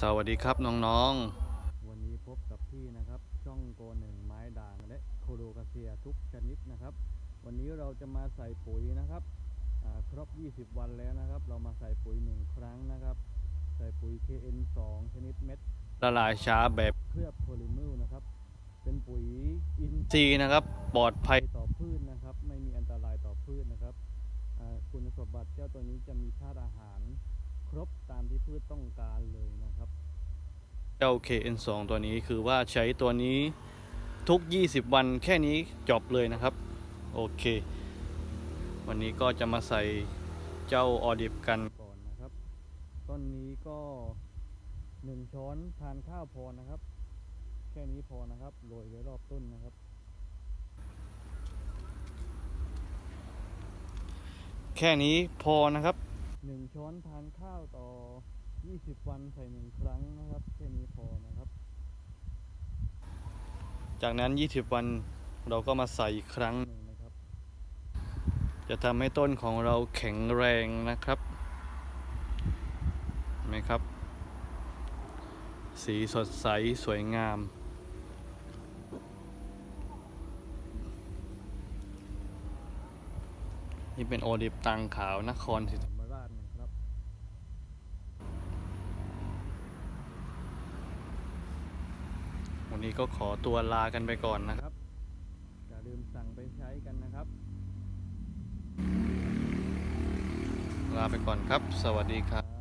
สวัสดีครับน้องวันนี้พบกับพี่นะครับ ช่องโกหนึ่งไม้ด่างและโคโลกาเซียทุกชนิดนะครับ วันนี้เราจะมาใส่ปุ๋ยนะครับอ่าครบ 20 วันแล้วนะครับ เรามาใส่ปุ๋ยหนึ่งครั้งนะครับ ใส่ปุ๋ย KN2 ชนิดเม็ดๆละลายช้าแบบเคลือบโพลิมิลนะครับ เป็นปุ๋ยอินซีย์นะครับ ปลอดภัยต่อพืชนะครับ ไม่มีอันตรายต่อพืชนะครับอ่าคุณสมบัติเจ้าตัวนี้จะมีธาตุอาหาร ครบตามที่พืชต้องการเลยนะครับเจ้า KN2 ตัวนี้คือว่าใช้ตัวนี้ทุก 20 วันแค่นี้จบเลยนะครับ โอเค วันนี้ก็จะมาใส่เจ้าออดิบกันก่อนนะครับ ต้นนี้ก็หนึ่งช้อนทานข้าวพอนะครับ แค่นี้พอนะครับโรยไว้รอบต้นนะครับแค่นี้พอนะครับ หนึ่งช้อนทานข้าวต่อ 20 วันใส่หนึ่งครั้งนะครับแค่นี้พอนะครับ จากนั้น 20 วันเราก็มาใส่อีกครั้งหนึ่งนะครับ จะทำให้ต้นของเราแข็งแรงนะครับเห็นไหมครับ สีสดใสสวยงามนี่เป็นโอดิบตังขาว นครศรีธรรมราชนะครับ วันนี้ก็ขอตัวลากันไปก่อนนะคครับรับอย่าลืมสั่งไปใช้กันนะครับ ลาไปก่อนครับ สวัสดีครับครับ